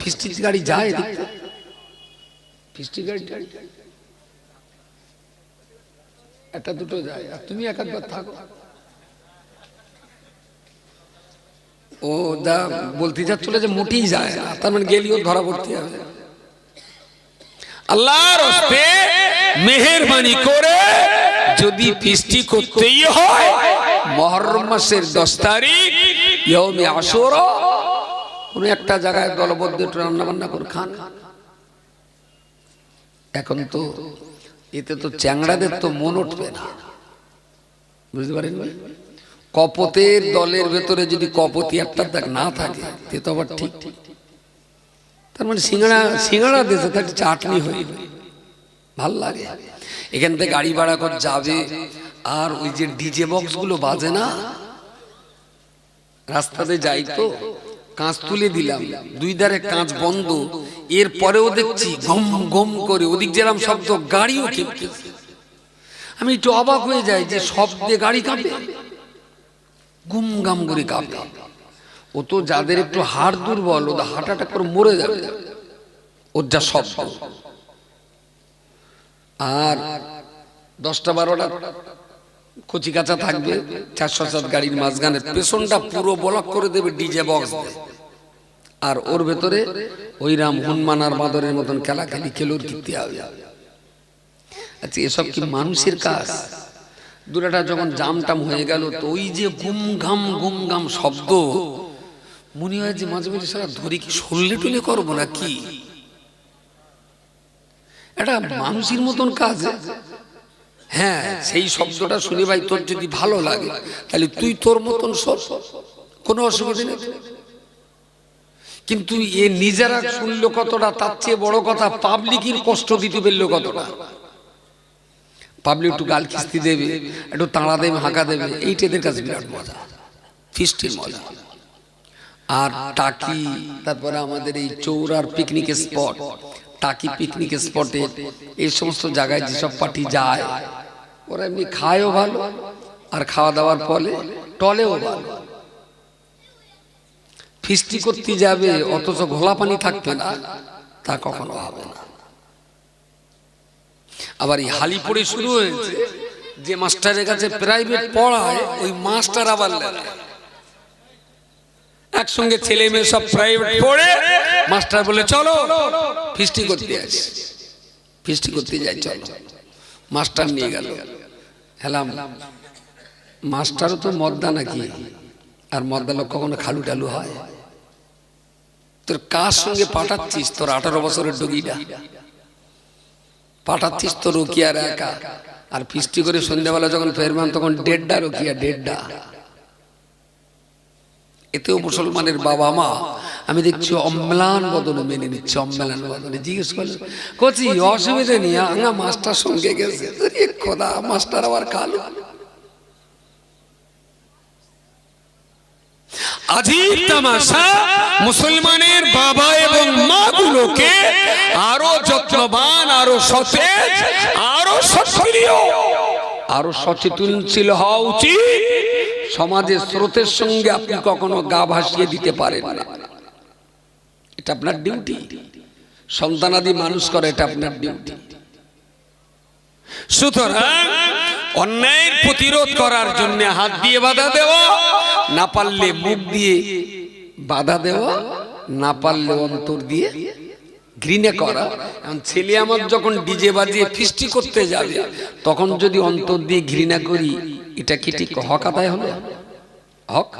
ফিস্টির গাড়ি যায় ফিস্টির গাড়ি একটা দুটো যায়। আর তুমি এক একবার থাকো। ও যা বলতে যাচ্ছিল যে মোটেই যায় না। তার মানে গেলিও ধরা পড়তে হবে আল্লাহর হস্তে মেহেরবানি করে যদি ফিস্টি করতেই হয়, মহরম মাসের দশ তারিখ ইয়মে আশুরা কোন একটা জায়গায় দলবদ্ধ একটু রান্না বান্না করে খান। এখন তো এতে তো চ্যাংড়াদের তো মন উঠবে না। বুঝতে পারেন কপতের দলের ভেতরে যদি কপতি একটা দেখ না থাকে, তে তো আবার ঠিক। ঠিক তার মানে সিঙ্গাড়া সিঙ্গাড়া দেশে থাকে চাটনি হয়ে ভালো লাগে। এখান থেকে গাড়ি ভাড়া করে যাবে, আর ওই যে ডিজে বক্সগুলো বাজে না? রাস্তাতে যাই তো। কাঁচ তুলে দিলাম। দুই ধারে কাঁচ বন্ধ। এর পরেও দেখছি গম গম করে, ওদিক যেরাম শব্দ, গাড়িও কেঁপতেছে আমি একটু অবাক হয়ে যাই যে শব্দে গাড়ি কাঁপে। গুম গাম করে কাঁপে। ও তো যাদের একটু হাড় দুর্বল, ওদের হার্ট অ্যাটাক করে মরে যাবে। ওর যা শব্দ। আর দশটা বারোটা কচি কাঁচা থাকবে, চারশো সাত গাড়ির মাঝখানে পেছনটা পুরো ব্লক করে দেবে ডিজে বক্স আর ওর ভেতরে ওই রাম হনুমান আর বাদরের মতন খেলা খেলি খেলোর কীর্তি হবে। আচ্ছা এসব কি মানুষের কাজ? দুটাটা যখন জাম টাম হয়ে গেল, তো ওই যে গুম ঘাম গুম ঘাম শব্দ, মনে হয় যে মাঝে মাঝে সারা ধরি কি সরলে টুলে করব না কি এটা মানুষের মতন কাজ হ্যাঁ সেই শব্দটা শুনে ভাই তোর যদি ভালো লাগে তাহলে তুই তোর মতন সর। কোনো অসুবিধা নেই। কিন্তু এ নিজেরা শুনলো কতটা তার চেয়ে বড় কথা পাবলিকের কষ্ট দিতে পারল কতটা? পাবলিক একটু গাল কিস্তি দেবে একটু তাড়া দেবে হাঁকা দেবে এইটা এদের কাছে বিরাট মজা। ফিস্টির মজা। আর টাকি তারপরে আমাদের এই চৌরার পিকনিক স্পট টাকি পিকনিক স্পটে এই সমস্ত জায়গায় যেসব পার্টি যায় ওরা এমনি খায়ও ভালো, আর খাওয়া দাওয়ার ফলে টলেও ভালো। ফিস্টি করতে যাবে, অথচ ঘোলা পানি থাকবে না, তা কখনো হবে না। আবার এই হালি পড়ে শুরু হয়েছে, যে মাস্টারের কাছে প্রাইভেট পড়ায়, ওই মাস্টার আবার একসঙ্গে ছেলে মেয়ে সব প্রাইভেট পড়ে, মাস্টার বলে, চলো, ফিস্টি করতে আসি। ফিস্টি করতে যাই, চলো। মাস্টার নিয়ে গেল। হেলাম, মাস্টারও তো মদ্দা নাকি? আর মদ্দা লোক কখনো খালু টালু হয়? তোর কার সঙ্গে পাঠাচ্ছিস? তোর আঠারো বছরের ডগিটা। পাঠাচ্ছিস তো রোকিয়ার একা। আর ফিস্টি করে সন্ধ্যাবেলা যখন ফেরমান তখন দেড়টা রোকিয়া দেড়টা এতেও মুসলমানের বাবা মা আমি দেখছি অম্লান বদলে মেনে নিচ্ছে অম্লান বদলে জিজ্ঞেস করলে কচি অসুবিধা নেই আঙা মাস্টার সঙ্গে গেছে। আরে খোদা মাস্টার আবার কালো আজিব তামাশা মুসলমানের বাবা এবং মা গুলোকে আরও যত্নবান আরও সতেজ আরও সক্রিয় আরও সচেতনশীল হওয়া উচিত। সমাজের স্রোতের সঙ্গে আপনি কখনো গা ভাসিয়ে দিতে পারেন না। এটা আপনার ডিউটি সন্তানাদি মানুষ করে, এটা আপনার ডিউটি সুতরাং অন্যায়ের প্রতিরোধ করার জন্য হাত দিয়ে বাধা দেওয়া, না পারলে মুখ দিয়ে বাধা দেওয়া, না পারলে অন্তর দিয়ে ঘৃণা করা। এখন ছেলে আমার যখন ডিজে বাজিয়ে ফিস্টি করতে যাবে, তখন যদি অন্তর দিয়ে ঘৃণা করি, এটা কি ঠিক হক আদায় হলো হক?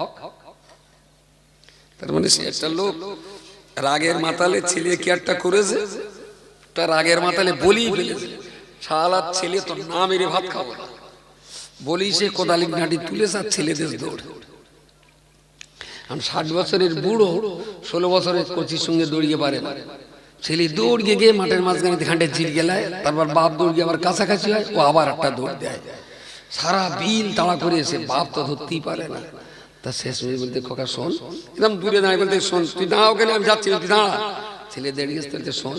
তার মানে সে একটা লোক রাগের মাতালে ছেলে কি একটা করেছে? তার রাগের মাতালে বলি ফেলেছে। শালার ছেলে তো না মেরে ভাত খাব না বলি সে কোদালি নাটি তুলেছে আর ছেলেদের দৌড়। আমি ষাট বছরের বুড়ো ষোলো বছরের কচির সঙ্গে দৌড়িয়ে পারে না। ছেলে দৌড়িয়ে গিয়ে মাঠের মাঝখানে খান্ডে ঝিল গেলায় তারপর বাপ দৌড় দৌড়িয়ে আবার কাছাকাছি হয় ও আবার একটা দৌড় দেয়। সারা বিল তাড়া করে এসে বাপ তো ধরতেই পারে না। তা শেষ হয়ে বলতে, খোকা, শোন। একদম দূরে দাঁড়িয়ে বলতে, শোন, তুই দাঁড়াও কেন? আমি যাচ্ছি তুই দাঁড়া। ছেলে দাঁড়িয়ে বলতে, শোন,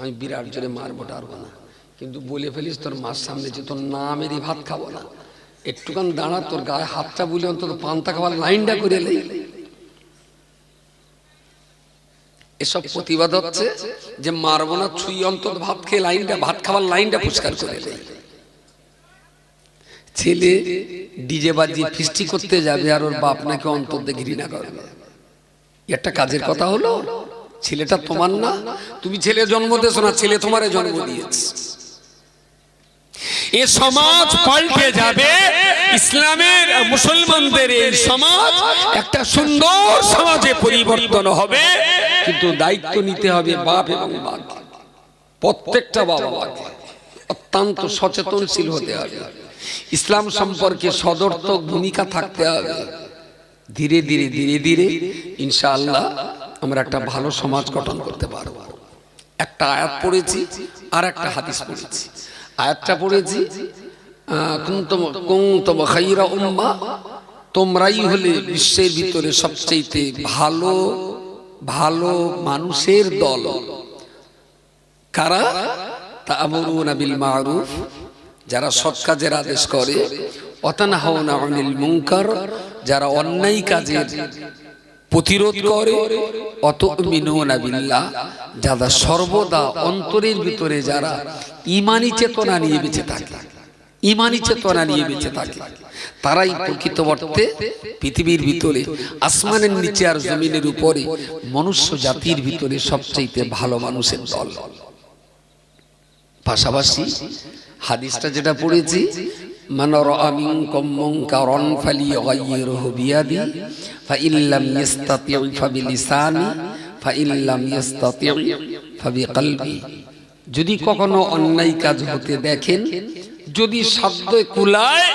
আমি বিরাট জোরে মারবো টারবো না। কিন্তু বলে ফেলিস, তোর মার সামনে যে তোর না মেরে ভাত খাব না। একটুখান দাঁড়া, তোর গায়ে হাতটা বুলে অন্তত পান্তা খাবার লাইনটা করে এলেই এসব প্রতিবাদ হচ্ছে যে মারবো না, ছুই অন্তত ভাত খেয়ে লাইনটা, ভাত খাওয়ার লাইনটা পরিষ্কার করে দেয় ছেলে ডিজে বাজিয়ে ফিস্টি করতে যাবে আর ওর বাপ নাকি অন্তর দিয়ে ঘৃণা করবে একটা কাজের কথা হলো, ছেলেটা তোমার না, তুমি ছেলে জন্ম দিয়েছ না, ছেলে তোমারে জন্ম দিয়েছে। এ সমাজ পাল্টে যাবে, ইসলামের মুসলমানদের এই সমাজ একটা সুন্দর সমাজে পরিবর্তন হবে, কিন্তু দায়িত্ব নিতে হবে বাপ এবং বাপ প্রত্যেকটা বাবা মাকে অত্যন্ত সচেতনশীল হতে হবে। ইসলাম সম্পর্কে সদর্থক ভূমিকা থাকতে হবে। ধীরে ধীরে ধীরে ধীরে, ইনশাআল্লাহ আমরা একটা ভালো সমাজ গঠন করতে পারব। একটা আয়াত পড়েছি, আর একটা হাদিস পড়েছি। আয়াতটা পড়েছি তোমরাই হলে বিশ্বের ভিতরে সবচেয়ে ভালো ভালো মানুষের দল। কারা? তা'মুরুনা বিল মারুফ। যারা সৎ কাজের আদেশ করে যারা অন্যায় কাজের প্রতিরোধ করে অত বিল্লাহ, যারা সর্বদা অন্তরের ভিতরে যারা ইমানি চেতনা নিয়ে বেঁচে থাকে, ইমানি চেতনা নিয়ে বেঁচে থাকে, তারাই প্রকৃত অর্থে পৃথিবীর ভিতরে, আসমানের নিচে আর জমিনের উপরে, মনুষ্য জাতির ভিতরে সবচেয়ে ভালো মানুষের দল। পাশাপাশি হাদিসটা যেটা পড়েছি, মান বিয়াদি ফাইল্লাম ফাইল্লাম যদি কখনো অন্যায় কাজ হতে দেখেন, যদি সাধ্য কুলায়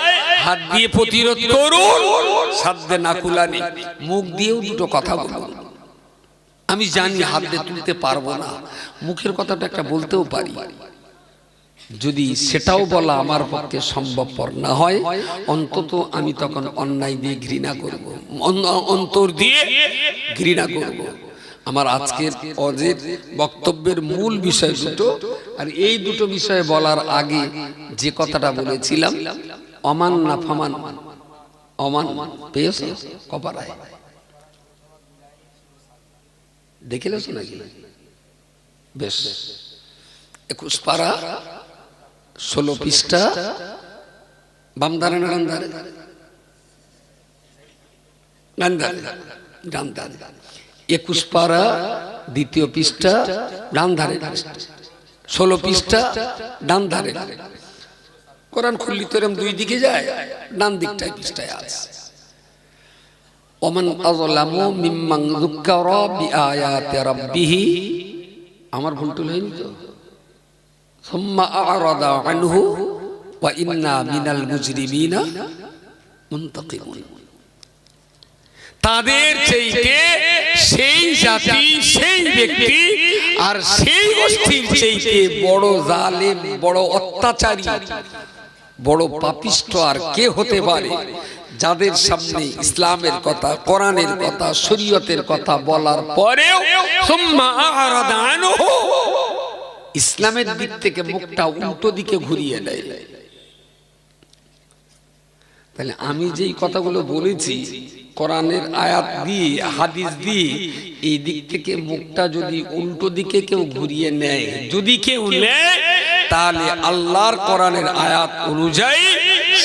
হাত দিয়ে প্রতিরোধ করুন, সাধ্যে না কুলানি মুখ দিয়েও দুটো কথা বলুন। আমি জানি হাত দিয়ে তুলতে পারব না, মুখের কথাটা একটা বলতেও পারি। যদি সেটাও বলা আমার পক্ষে সম্ভবপর না হয় অন্তত আমি তখন অন্যায় দিয়ে ঘৃণা করব। অন্তর দিয়ে ঘৃণা করব। আমার আজকের অজের বক্তব্যের মূল বিষয় দুটো। আর এই দুটো বিষয়ে বলার আগে যে কথাটা বলেছিলাম অমান না ফামান অমান পেয়েছ? কপারায় দেখিলেছ নাকি? বেশ। একুশ পারা ষোলো পৃষ্ঠা বামদারে না গান্ধারে গান্ধারে গান্ধারে একুশ পারা, দ্বিতীয় পৃষ্ঠা ডান ধারে ষোলো পৃষ্ঠা ডান ধারে কোরআন খুললি তো এরম দুই দিকে যায়, ডান দিকটায় পৃষ্ঠায় আছে। ওমান আযলামু মিম্মান যুক্কারা বিআয়াতি রাব্বিহি। আমার ভুল টুল হয়নি তো? ثم أعرض عنه وإنا من المجرمين منتقمون তাদের চাইতে সেই জাতি সেই ব্যক্তি আর সেই গোষ্ঠীর চাইতে বড় জালেম বড় অত্যাচারী বড় পাপিষ্ট আর কে হতে পারে যাদের সামনে ইসলামের কথা কোরআনের কথা শরীয়তের কথা বলার পরেও সুম্মা আ'রাদা আনহু ইসলামের দিক থেকে মুখটা উল্টো দিকে ঘুরিয়ে দেয়। তাহলে আমি যেই কথাগুলো বলেছি, কোরআনের আয়াত দিয়ে, হাদিস দিয়ে, এই দিক থেকে মুখটা যদি উল্টো দিকে কেউ ঘুরিয়ে নেয়, যদি কেউ নেয়, তাহলে আল্লাহর কোরআনের আয়াত অনুযায়ী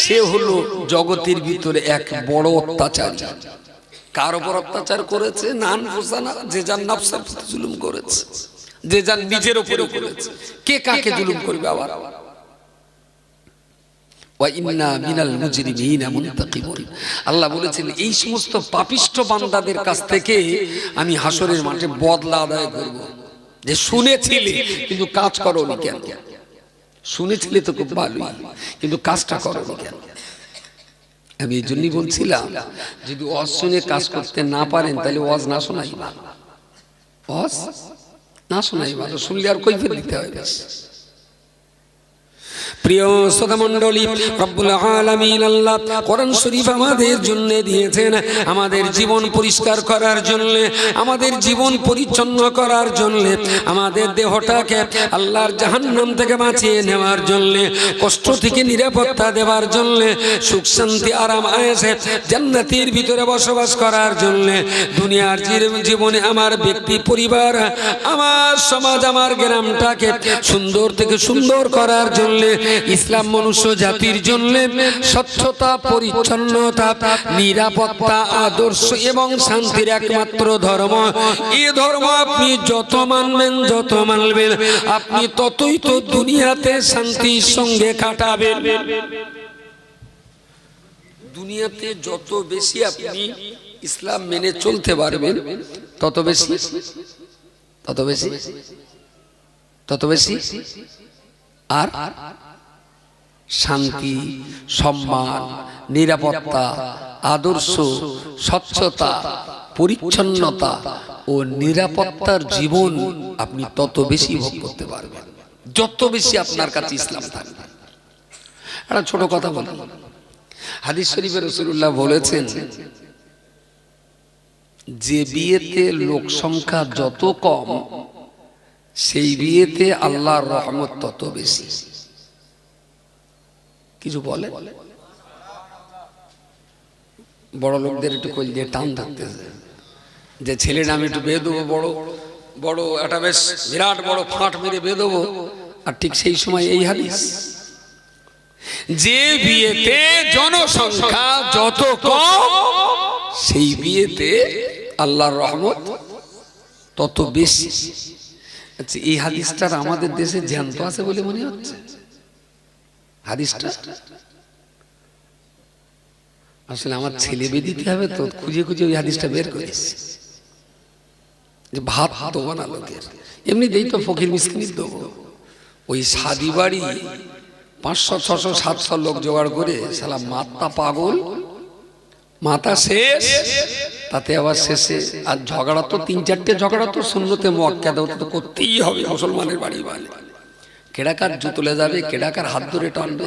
সে হলো জগতের ভিতরে এক বড় অত্যাচার। কার উপর অত্যাচার করেছে? নান ফুসানা যে যার নফসের প্রতি জুলুম করেছে। যে যার নিজের উপরে করেছে কে কাকে জুলুম করবে আবার? আল্লাহ বলেছেন এই সমস্ত পাপিষ্ট বান্দাদের কাছ থেকে আমি হাসরের মাঠে বদলা আদায় করব। যে শুনেছিলে কিন্তু কাজ করোনি কেন? শুনেছিলে তো খুব ভালোই কিন্তু কাজটা করোনি কেন? আমি এই জন্যই বলছিলাম যদি অজ শুনে কাজ করতে না পারেন তাহলে ওয়াজ না শোনাই ভালো। ওয়াজ? না শোনাই ভালো শুনলে আর কৈফিয়ত দিতে হয় ব্যাস। প্রিয় শ্রোতা মণ্ডলী রব্বুল আলামিন আল্লাহ কোরআন শরীফ আমাদের জন্য দিয়েছেন। আমাদের জীবন পরিষ্কার করার জন্য, আমাদের জীবন পরিচ্ছন্ন করার জন্য, আমাদের দেহটাকে আল্লাহর জাহান্নাম থেকে বাঁচিয়ে নেওয়ার জন্য, কষ্ট থেকে নিরাপত্তা দেওয়ার জন্য, সুখ শান্তি, আরাম আয়েসে জান্নাতের ভিতরে বসবাস করার জন্য, দুনিয়ার জীবনে আমার ব্যক্তি, পরিবার, আমার সমাজ, আমার গ্রামটাকে সুন্দর থেকে সুন্দর করার জন্য ইসলাম মনুষ্য জাতির জন্য স্বচ্ছতা, পরিচ্ছন্নতা, নিরাপত্তা, আদর্শ এবং শান্তির একমাত্র ধর্ম। এই ধর্ম আপনি যত মানবেন যত মানবেন, আপনি ততই তো দুনিয়াতে শান্তির সঙ্গে কাটাবেন। দুনিয়াতে যত বেশি আপনি ইসলাম মেনে চলতে পারবেন, তত বেশি তত বেশি তত বেশি। আর? শান্তি সম্মান নিরাপত্তা আদর্শ স্বচ্ছতা পরিচ্ছন্নতা ও নিরাপত্তার জীবন আপনি তত বেশি ভোগ করতে পারবেন। যত বেশি আপনার কাছে ইসলাম থাকবে। একটা ছোট কথা বলি হাদিস শরীফের রসুল্লাহ বলেছেন যে বিয়েতে লোক সংখ্যা যত কম সেই বিয়েতে আল্লাহর রহমত তত বেশি। কিছু বলে। বড় লোকদের একটু কইল দিয়ে টান থাকতেছে যে ছেলেটা আমি একটু বেয়ে দেবো, বড় বড় একটা বেশ বিরাট বড় ফাঁট মেরে বেয়ে দেবো। আর ঠিক সেই সময় এই হাদিস। যে বিয়েতে জনসংখ্যা যত কম, সেই বিয়েতে আল্লাহর রহমত তত বেশি। আচ্ছা এই হাদিসটার আমাদের দেশে জ্যান্ত আছে বলে মনে হচ্ছে? হাদিসটা? আসলে আমার ছেলে দিতে হবে তো খুঁজে খুঁজে ওই হাদিসটা বের করেছি যে ভাত দেবো না লোকের। এমনি দেই তো ফকির মিসকিনির দেবো। ওই সাদি বাড়ি পাঁচশো ছশো সাতশো লোক জোগাড় করে সালা মাতা পাগল। মাথা শেষ। তাতে আবার শেষে আর ঝগড়া তো তিন চারটে ঝগড়া তো শূন্যতে মোয়াক্কা ওটা তো করতেই হবে মুসলমানের বাড়ি বাড়ি। কেডাকার জুতলে যাবে, কেডাকার হাত ধরে টানবে।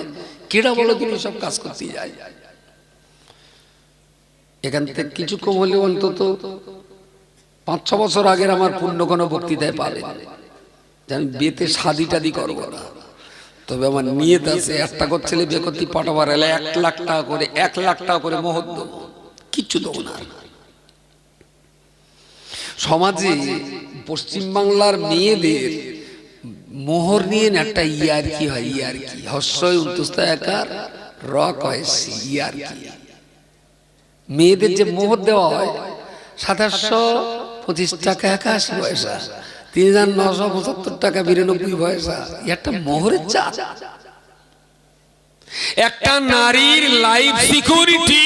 কেডা বলো তুমি সব কাজ করতেই যায়। এখান থেকে কিছু কম হলে অন্তত পাঁচ, ছ বছর আগের আমার পূর্ণ কোনো বক্তৃতায় পাবে। আমি বিয়েতে শাদি টাদি করব না। তবে আমার নিয়ত আছে, একটা করে ছেলে বিয়ে করতে পাঠাবার এলে এক লাখ টাকা করে, এক লাখ টাকা করে মহৎ দেবো। কিচ্ছু দেবো না। সমাজে পশ্চিমবাংলার মেয়েদের মোহর নিয়ে একটা ইয়ার কি হয় ইয়ার কি হস্যই উন্তুস্ত একার র কয়েসি ইয়ার কি মেয়েদের যে মোহর দেওয়া হয়, সাতাশশো পঁচিশ টাকা একাশি পয়সা, তিন হাজার নশো পঁচাত্তর টাকা বিরানব্বই পয়সা একটা মোহরের চাপ একটা নারীর লাইফ সিকিউরিটি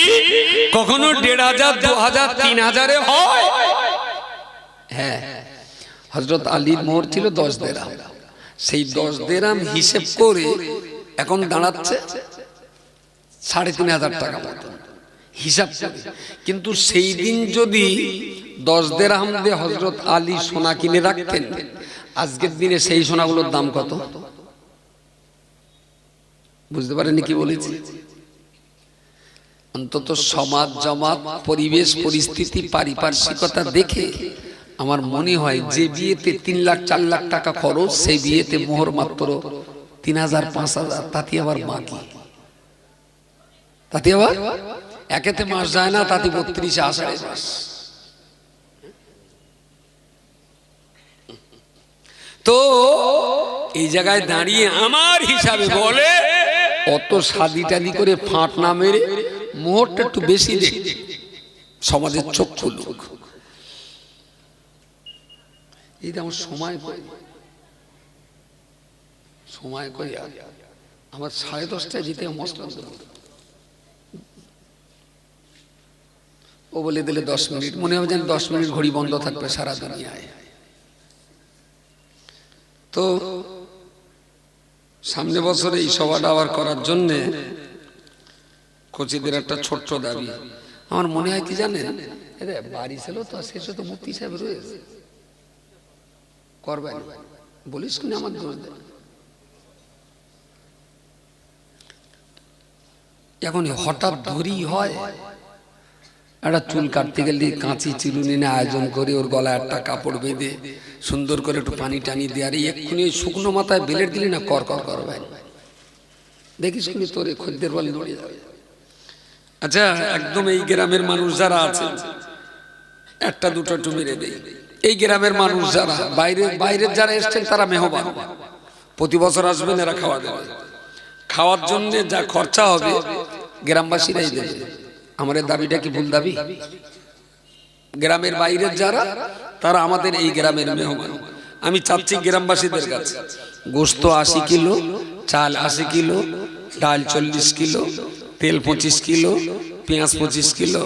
কখনো দেড় হাজার, দু হাজার, তিন হাজারে হয়। হ্যাঁ হজরত আলীর মোহর ছিল দশ দেরাম। সেই দশ দেরাম হিসেব করে এখন দাঁড়াচ্ছে সাড়ে তিন হাজার টাকা মতো হিসাব করে। কিন্তু সেই দিন যদি দশ দেরাম দিয়ে হজরত আলী সোনা কিনে রাখতেন আজকের দিনে সেই সোনাগুলোর দাম কত? বুঝতে পারেনি কি বলেছি? অন্তত সমাজ জমাত পরিবেশ পরিস্থিতি পারিপার্শ্বিকতা দেখে আমার মনে হয় যে বিয়েতে তিন লাখ, চার লাখ টাকা খরচ, সেই বিয়েতে মোহর মাত্র তিন হাজার, পাঁচ হাজার তাতে আবার বাকি। তাতে আবার? একেতে মাস যায় না তাতে বত্রিশে আষাঢ়ে মাস। তো এই জায়গায় দাঁড়িয়ে আমার হিসাবে বলে, অত সাদি টাদি করে ফাঁট না মেরে মোহরটা একটু বেশি দেখ সমাজের চক্ষু লোক। এই যে আমার সময় কই সময় কই আর? আমার সাড়ে দশটায় যেতে মশলা ও বলে দিলে দশ মিনিট। মনে হবে যেন দশ মিনিট ঘড়ি বন্ধ থাকবে সারা দুনিয়ায়। তো সামনে বছর এই সভাটা আবার করার জন্যে কোচিদের একটা ছোট্ট দাবি। আমার মনে হয় কি জানেন? বাড়ি ছিল তো শেষে তো মুক্তি সাহেব রয়েছে। করবেন। বলিস কিনা আমার দোষ দেয় এখন হঠাৎ ধরি হয়। একটা চুল কাটতে গেলে কাঁচি চিরুনি না আয়োজন করে, ওর গলায় একটা কাপড় বেঁধে সুন্দর করে একটু পানি টানি দিয়ে এক্ষুনি ওই শুকনো মাথায় বেলেট দিলি না, কর কর কর ভাই। দেখিস কিন্তু তোর, খদ্দের বলে যাবে আচ্ছা একদম এই গ্রামের মানুষ যারা আছে, একটা দুটো একটু মেরে দেই। এই গ্রামের মানুষ যারা, বাইরে বাইরের যারা এসছেন, তারা মেহমান। প্রতি বছর আসবেন, এরা খাওয়া দেবে। খাওয়ার জন্য যা খরচা হবে, গ্রামবাসীরাই দেবে। এই দাবিটা কি ভুল দাবি? গ্রামের বাইরের যারা, তারা আমাদের এই গ্রামের মেহমান। আমি চাচ্ছি গ্রামবাসীদের কাছে, গোস্ত আশি কিলো, চাল আশি কিলো, ডাল চল্লিশ কিলো, তেল পঁচিশ কিলো, পেঁয়াজ পঁচিশ কিলো,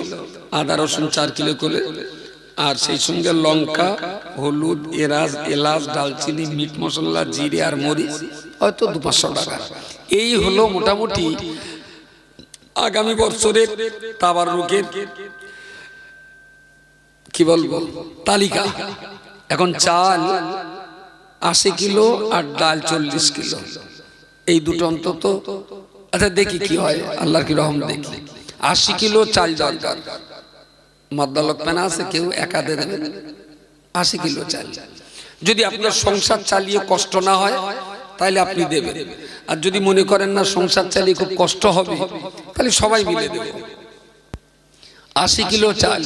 আদা রসুন চার কিলো করে আর সেই সঙ্গে লঙ্কা, হলুদ এলাচ এলাচ, ডালচিনি, মিট মশলা, জিরে আর মরিচ, হয়তো দু পাঁচশো টাকা। এই হলো মোটামুটি আগামী বছরের তাবার রোগের কি বলব, তালিকা। এখন চাল আশি কিলো আর ডাল চল্লিশ কিলো। এই দুটো অন্তত। আচ্ছা দেখি কি হয়, আল্লাহর কি রহম দেখি। আশি কিলো চাল দরকার। মদ্দালক পেনা আছে, কেউ একা দিয়ে দেবেন আশি কিলো চাল। যদি আপনার সংসার চালিয়ে কষ্ট না হয়, তাহলে আপনি দেবেন। আর যদি মনে করেন না সংসার চালিয়ে খুব কষ্ট হবে, তাহলে সবাই মিলে দেবে। আশি কিলো চাল।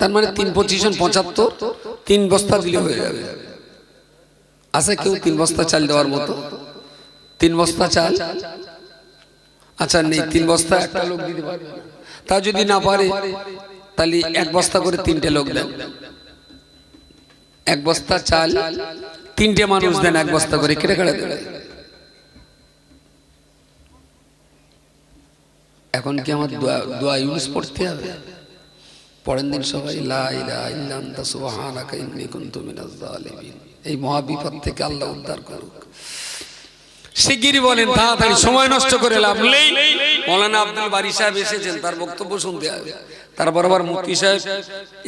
তার মানে তিন পঁচিশন পঁচাত্তর, তিন বস্তা দিলে হয়ে যাবে। আছে কেউ তিন বস্তা চাল দেওয়ার মতো? তিন বস্তা চাল? আচ্ছা নেই, তিন বস্তা একটা লোক দিতে পারবে তা যদি না পারে তাহলে এক বস্তা করে তিনটে লোক দেন। এক বস্তা চাল তিনটে মানুষ দেন এক বস্তা করে কেটে কেটে দেবে এখন কি আমার দোয়া- ইউজ পড়তে হবে? পরের দিন সবাই এই মহাবিপদ থেকে আল্লাহ উদ্ধার করুক। শিগগিরই বলেন তাড়াতাড়ি সময় নষ্ট করে লাভ নেই। মৌলানা আব্দুল বারি সাহেব এসেছেন তার বক্তব্য শুনতে হবে। তার বরাবর মুক্তি সাহেব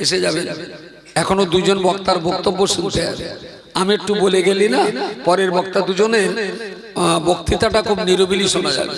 এসে যাবে এখনও দুজন বক্তার বক্তব্য শুনতে হবে। আমি একটু বলে গেলি না পরের বক্তা দুজনের বক্তৃতাটা খুব নিরবিলি শোনা যাবে।